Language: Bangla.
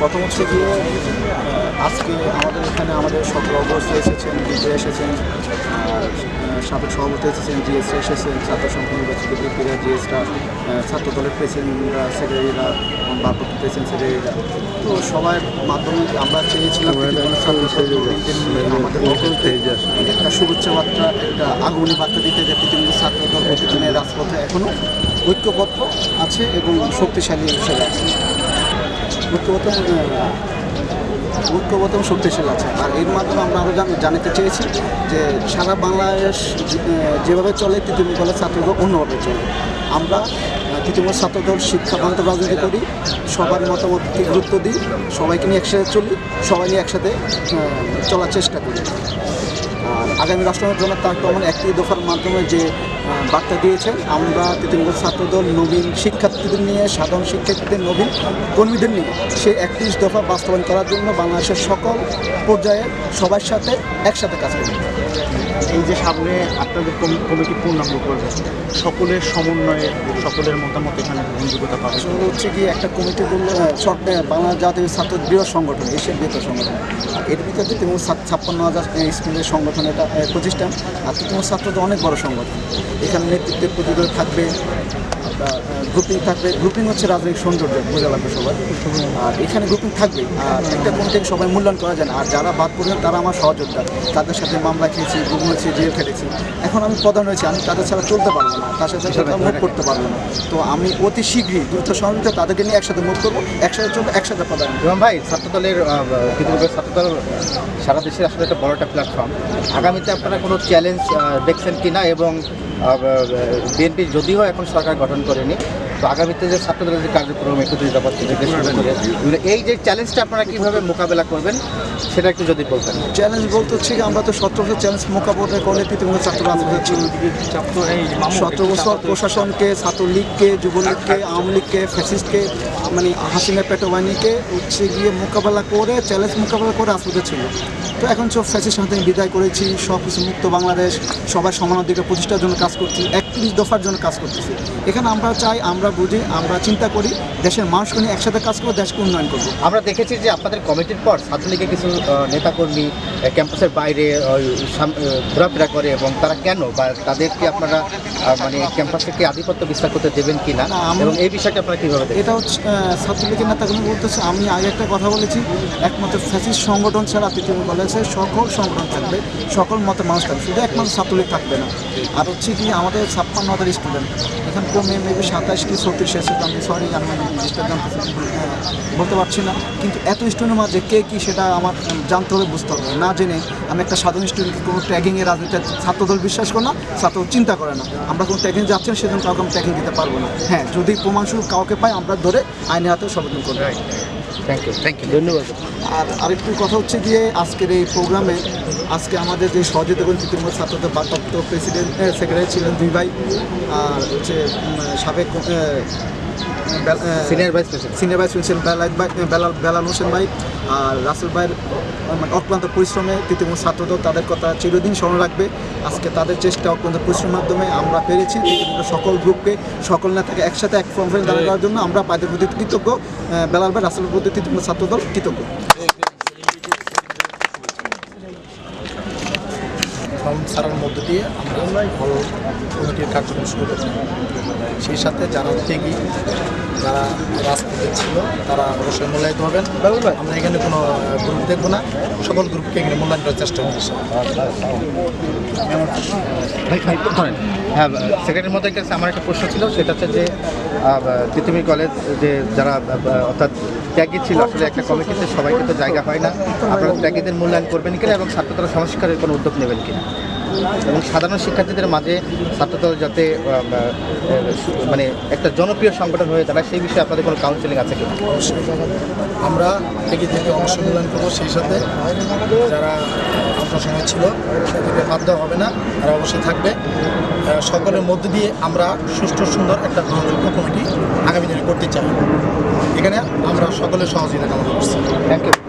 প্রথম হচ্ছে গিয়ে আজকে আমাদের এখানে আমাদের সকল অবস্থা এসেছেন বিজয় এসেছেন সাবেক সভাপতি এসেছেন জিএস এসেছেন, ছাত্র সংঘ নির্বাচিত বিপিরা জিএসরা ছাত্র দলের প্রেসিডেন্টরা, সেক্রেটারিরা, ভারপ্রাপ্ত প্রেসিডেন্ট, সেক্রেটারিরা। তো সবার মাধ্যমে আমরা চেয়েছিলাম আমাদের একটা শুভেচ্ছা বার্তা, একটা আগমনী বার্তা দিতে যে পৃথিবীর ছাত্র দল প্রতিদিনের রাজপথে এখনও ঐক্যবদ্ধ আছে এবং শক্তিশালী হিসেবে আছে। ঐক্যবদ্ধ ঐক্যবদ্ধ শক্তিশালী আছে। আর এর মাধ্যমে আমরা আরও জান- জানাতে চেয়েছি যে সারা বাংলাদেশ যেভাবে চলে, তৃতীয় কলেজ ছাত্রদল অন্যভাবে চলে। আমরা তৃতীয় ছাত্রদল শিক্ষাপ্রান্ত রাজনীতি করি, সবার মতামতকে গুরুত্ব দিই, সবাইকে নিয়ে একসাথে চলি, সবাই নিয়ে একসাথে চলার চেষ্টা করি। আগামী রাষ্ট্রপতি জনাব তার রহমান একটি দফার মাধ্যমে যে বার্তা দিয়েছেন। আমরা তৃতীয় ছাত্রদল নবীন শিক্ষার্থীদের নিয়ে সাধারণ শিক্ষার্থীদের নবীন কর্মীদের নিয়ে সে একত্রিশ দফা বাস্তবায়ন করার জন্য বাংলাদেশের সকল পর্যায়ে সবার সাথে একসাথে কাজ করি এই যে সামনে আপনাদের কমি- কমিটি পূর্ণাঙ্গ করবে সকলের সমন্বয়ে সকলের মতামত এখানে গ্রহণযোগ্যতা পাবে হচ্ছে কি একটা কমিটি করল শর্টে বাংলা জাতীয় ছাত্র বৃহৎ সংগঠন এশিয়ার বৃহৎ সংগঠন। আর এর ভিতরে তৃতীয় ছাপ্পান্ন হাজার স্কুলের সংগঠন এটা আহ, প্রতিষ্ঠান। আত্মতম ছাত্র তো অনেক বড় সংগঠন। এখানে নেতৃত্বের প্রতিরোধ থাকবে গ্রুপিং থাকবে। গ্রুপিং হচ্ছে রাজনৈতিক সৌন্দর্য বোঝা লাগবে সবার। আর এখানে গ্রুপিং থাকবে। আর একটা কমিটিকে সবাই মূল্যায়ন করা যায় না। আর যারা বাদ পড়েন তারা আমার সহযোদ্ধা। তাদের সাথে মামলা খেয়েছি গুম হয়েছি জেল খেটেছি। এখন আমি প্রধান হয়েছি আমি তাদের ছাড়া চলতে পারব না তার সাথে সাথে মুখ করতে পারব না। তো আমি অতি শীঘ্রই দ্রুত সহযোগিতা তাদেরকে নিয়ে একসাথে মুভ করব একসাথে চলবো একসাথে প্রধান এবং ভাই ছাত্রদলের ছাত্রদল সারা দেশের আসলে একটা বড় একটা প্ল্যাটফর্ম আগামীতে আপনারা কোনো চ্যালেঞ্জ দেখছেন কি না এবং বিএনপি যদিও এখন সরকার গঠন করেনি তো আগামীতে যে ছাত্রদলের যে কার্যক্রম, একত্রিশ দফা এগুলো- এই যে চ্যালেঞ্জটা আপনারা কীভাবে মোকাবেলা করবেন, সেটা একটু যদি বলতেন। চ্যালেঞ্জ বলতে হচ্ছে কি, আমরা তো সতেরো বছর চ্যালেঞ্জ মোকাবিলা করলে তৃতীয় ছাত্র রাজনীতি ছিল সতেরো বছর প্রশাসনকে, ছাত্রলীগকে, যুবলীগকে, আওয়ামী লীগকে ফ্যাসিস্টকে মানে হাসিনা পেটোবাহিনীকে হচ্ছে গিয়ে মোকাবেলা করে চ্যালেঞ্জ মোকাবেলা করে আসতে ছিল তো এখন সব ফ্যাসিস্ট হাতে বিদায় করেছি সব কিছু মুক্ত বাংলাদেশ, সবার সমান অধিকার প্রতিষ্ঠার জন্য কাজ করছি। একত্রিশ দফার জন্য কাজ করতেছি। এখানে আমরা চাই আমরা বুঝি আমরা চিন্তা করি দেশের মানুষকে নিয়ে একসাথে কাজ করব দেশকে উন্নয়ন করব। আমরা দেখেছি যে আপনাদের কমিটির পর ছাত্রলীগের কিছু নেতাকর্মী ক্যাম্পাসের বাইরে ঘোরাফেরা করে এবং তারা কেন বা তাদেরকে আপনারা মানে ক্যাম্পাসে কি আধিপত্য বিস্তার করতে দেবেন কি না, আমি- এবং এই বিষয়টা আপনারা কীভাবে এটা হচ্ছে ছাত্রলীগের নেতাগুলো বলতেছে আমি আগে একটা কথা বলেছি একমাত্র ফ্যাসিস্ট সংগঠন ছাড়া তৃতীয় কলেজে সকল সংগঠন থাকবে সকল মতের মানুষ থাকবে শুধু একমাত্র ছাত্রলীগ থাকবে না। আর হচ্ছে কি আমাদের ছাপ্পান্ন হাজার স্টুডেন্ট এখানে কমে মেবি সাতাশ কি ছত্রিশ এসেছে আমি সরি আমি জিনিসটা জানতে বলতে পারছি না। কিন্তু এত স্টুডেন্টের মাঝে কে কি সেটা আমার জানতে হবে বুঝতে হবে। না জেনে আমি একটা সাধারণ স্টুডেন্টকে কোনো ট্যাগিংয়ের রাজনীতি ছাত্রদল বিশ্বাস করে না, ছাত্র চিন্তা করে না। আমরা কোনো ট্যাগিং যাচ্ছি না, সেজন্য কাউকে আমি ট্যাগিং দিতে পারব না। হ্যাঁ যদি প্রমাণস্বরূপ কাউকে পাই, আমরা ধরে আইনের হাতে সমাধান করব। থ্যাংক ইউ থ্যাংক ইউ ধন্যবাদ। আর আরেকটু কথা হচ্ছে গিয়ে আজকের এই প্রোগ্রামে আজকে আমাদের যে সহযোগিতা করেন তৃতীয় ছাত্রদের ভারপ্রাপ্ত প্রেসিডেন্ট সেক্রেটারি ছিলেন দুই ভাই আর হচ্ছে সাবেক senior vice president senior vice president Belal ভাই বেলাল বেলাল হোসেন ভাই আর রাসেল ভাইয়ের মানে অক্লান্ত পরিশ্রমে তৃতীয় ছাত্রদের তাদের কথা চিরদিন স্মরণ রাখবে। আজকে তাদের চেষ্টা অক্লান্ত পরিশ্রমের মাধ্যমে আমরা পেরেছি। সকল গ্রুপকে সকল নেতাকে একসাথে এক কনফারেন্স দেওয়ার জন্য আমরা পাদের প্রতি কৃতজ্ঞ। বেলাল ভাই রাসেল প্রতি তৃতীয় ছাত্রদল কৃতজ্ঞ। ছাড়ার মধ্য দিয়ে আমরা ভালো কমিটির কার্যক্রম শুরু করি সেই সাথে যারা ত্যাগী যারা রাজপথে ছিল, তারা অবশ্যই মূল্যায়িত হবেন। আমরা এখানে কোনো গ্রুপ দেখব না। সকল গ্রুপকে এখানে মূল্যায়ন করার চেষ্টা করছি। হ্যাঁ সেক্রেটারির মধ্যে কাছে আমার একটা প্রশ্ন ছিল, সেটা হচ্ছে যে তিতুমির কলেজ যে যারা অর্থাৎ ত্যাগী ছিল, আসলে একটা কমিটিতে সবাইকে তো জায়গা হয় না। আপনারা ত্যাগীদের মূল্যায়ন করবেন কিনা এবং ছাত্রদল সংস্কারের কোনো উদ্যোগ নেবেন কিনা? এবং সাধারণ শিক্ষার্থীদের মাঝে ছাত্রদল যাতে মানে একটা জনপ্রিয় সংগঠন হয়ে দাঁড়ায় সেই বিষয়ে আপনাদের কোনো কাউন্সিলিং আছে অবশ্যই আমরা থেকে থেকে অংশ মূল্যায়ন করব সেই সাথে যারা সময় ছিল তাদেরকে বাদ দেওয়া হবে না তারা অবশ্যই থাকবে। সকলের মধ্য দিয়ে আমরা সুষ্ঠু সুন্দর একটা গ্রহণযোগ্য কমিটি আগামী দিনে করতে চাই। এখানে আমরা সকলের সহযোগিতা কামনা করছি। Thank you